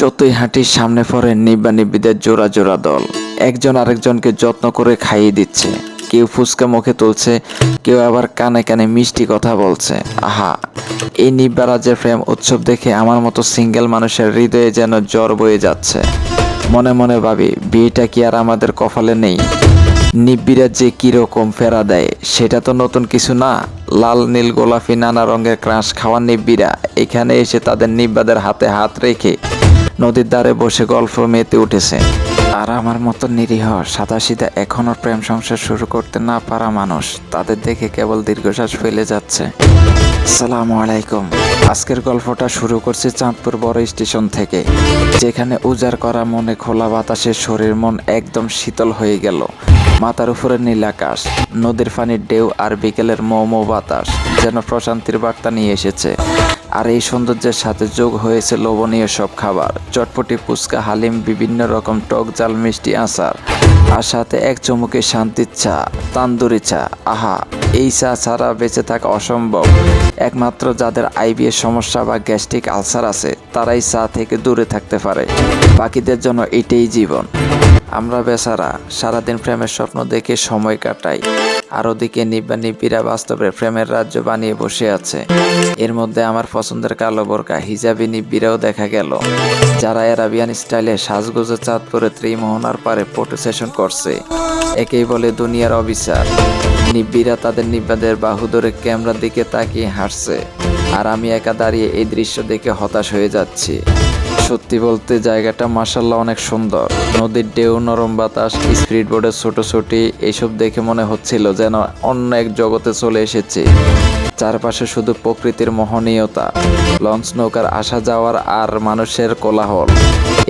যতই হাঁটির সামনে পড়ে নিব্বা নিব্বিদের জোড়া জোড়া দল। একজন আরেকজনকে যত্ন করে খাইয়ে দিচ্ছে। কেউ ফুচকা মুখে তুলছে, কেউ আবার কানে কানে মিষ্টি কথা বলছে। আহা, এই নিব্বা রাজ্যের প্রেম উৎসব দেখে আমার মতো সিঙ্গেল মানুষের হৃদয়ে যেন জ্বর বয়ে যাচ্ছে। মনে মনে ভাবি, বিয়েটা কি আর আমাদের কপালে নেই? নিব্বিরা যে কীরকম ফেরা দেয়, সেটা তো নতুন কিছু না। লাল, নীল, গোলাপি, নানা রঙের ক্রাশ খাওয়া নিব্বিরা। এখানে এসে তাদের নিব্বাদের হাতে হাত রেখে নদীর ধারে বসে গল্প মেতে উঠেছে। আর আমার মতো নিরীহ সাদা সাদাসিধা এখনও প্রেম সংসার শুরু করতে না পারা মানুষ, তাদের দেখে কেবল দীর্ঘশ্বাস ফেলে যাচ্ছে। আসসালামু আলাইকুম। আজকের গল্পটা শুরু করছি চাঁদপুর বড় স্টেশন থেকে, যেখানে উজাড় করা মনে খোলা বাতাসে শরীর মন একদম শীতল হয়ে গেল। মাথার উপরে নীল আকাশ, নদীর পানির ঢেউ আর বিকেলের মৌমৌ বাতাস যেন প্রশান্তির বার্তা নিয়ে এসেছে। আর এই সৌন্দর্যের সাথে যোগ হয়েছে লোভনীয় সব খাবার। চটপটি, ফুচকা, হালিম, বিভিন্ন রকম টক জাল, মিষ্টি আচার। আর সাথে এক চমুকে শান্তির চা, তান্দুরি চা। আহা, এই চা ছাড়া বেঁচে থাকা অসম্ভব। একমাত্র যাদের আইবিএস সমস্যা বা গ্যাস্ট্রিক আলসার আছে, তারাই চা থেকে দূরে থাকতে পারে। বাকিদের জন্য এটাই জীবন। আমরা বেচারা সারাদিন প্রেমের স্বপ্ন দেখে সময় কাটাই। আর ওদিকে নিব্বা নিব্বিরা বাস্তবে প্রেমের রাজ্য বানিয়ে বসে আছে। এর মধ্যে আমার পছন্দের কালো বোরকা, হিজাবি নিব্বিরাও দেখা গেল। যারা অ্যারাবিয়ান স্টাইলে সাজগোজে চাঁদপুরে ত্রিমোহনার পারে ফটো সেশন করছে। একেই বলে দুনিয়ার অবিচার। নিব্বিরা তাদের নিব্বাদের বাহু ধরে ক্যামেরার দিকে তাকিয়ে হাসছে। আর আমি একা দাঁড়িয়ে এই দৃশ্য দেখে হতাশ হয়ে যাচ্ছি। সত্যি বলতে জায়গাটা মাসাল্লাহ অনেক সুন্দর। নদীর ঢেউ, নরম বাতাস স্পিড বোর্ডের ছোটোছুটি এইসব দেখে মনে হচ্ছিল যেন অন্য এক জগতে চলে এসেছি। চারপাশে শুধু প্রকৃতির মোহনীয়তা, লঞ্চ নৌকার আসা যাওয়ার আর মানুষের কোলাহল।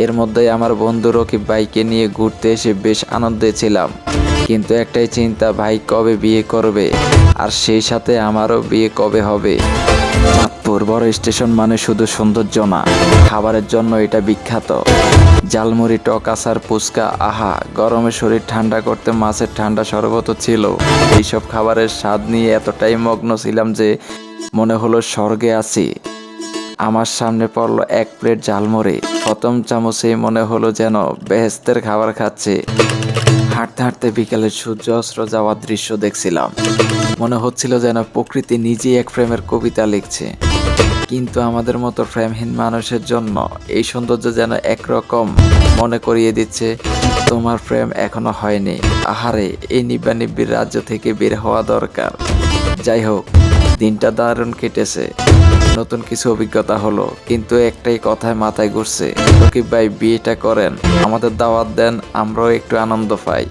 এর মধ্যেই আমার বন্ধু রকিব বাইকে নিয়ে ঘুরতে এসে বেশ আনন্দে ছিলাম। কিন্তু একটাই চিন্তা, ভাই কবে বিয়ে করবে? আর সেই সাথে আমারও বিয়ে কবে হবে? চাঁদপুর বড় স্টেশন মানে শুধু সৌন্দর্য না, খাবারের জন্য এটা বিখ্যাত। জালমুড়ি টক আচার পুচকা আহা, গরমে শরীর ঠান্ডা করতে মাছের ঠান্ডা শরবত ছিল। এইসব খাবারের স্বাদ নিয়ে এতটাই মগ্ন ছিলাম যে মনে হলো স্বর্গে আছি। আমার সামনে পড়ল এক প্লেট ঝালমুড়ি। প্রথম চামচেই মনে হলো যেন বেহেস্তের খাবার খাচ্ছে। হাঁটতে হাঁটতে বিকেলে সূর্য অস্ত্র যাওয়ার দৃশ্য দেখছিলাম। মনে হচ্ছিল যেন প্রকৃতি নিজেই এক ফ্রেমের কবিতা লিখছে। কিন্তু আমাদের মতো ফ্রেমহীন মানুষের জন্য এই সৌন্দর্য যেন একরকম মনে করিয়ে দিচ্ছে, তোমার ফ্রেম এখনও হয়নি। আহারে, এই নিব্বা নিব্বির রাজ্য থেকে বের হওয়া দরকার। যাই হোক দিনটা দারুণ কেটেছে। নতুন কিছু অভিজ্ঞতা হলো, কিন্তু একটাই কথায় মাথায় ঘুরছে, রকিব ভাই বিয়েটা করেন, আমাদের দাওয়াত দেন, আমরাও একটু আনন্দ পাই।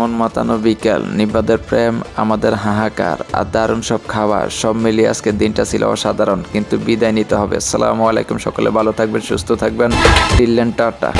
মন মাতানো বিকেল, নিবাদের প্রেম, আমাদের হাহাকার, আর দারুণ সব খাবার, সব মিলিয়ে আজকে দিনটা ছিল অসাধারণ, কিন্তু বিদায় নিতে হবে। আসসালামু আলাইকুম সকলে, ভালো থাকবেন, সুস্থ থাকবেন। Till then tata.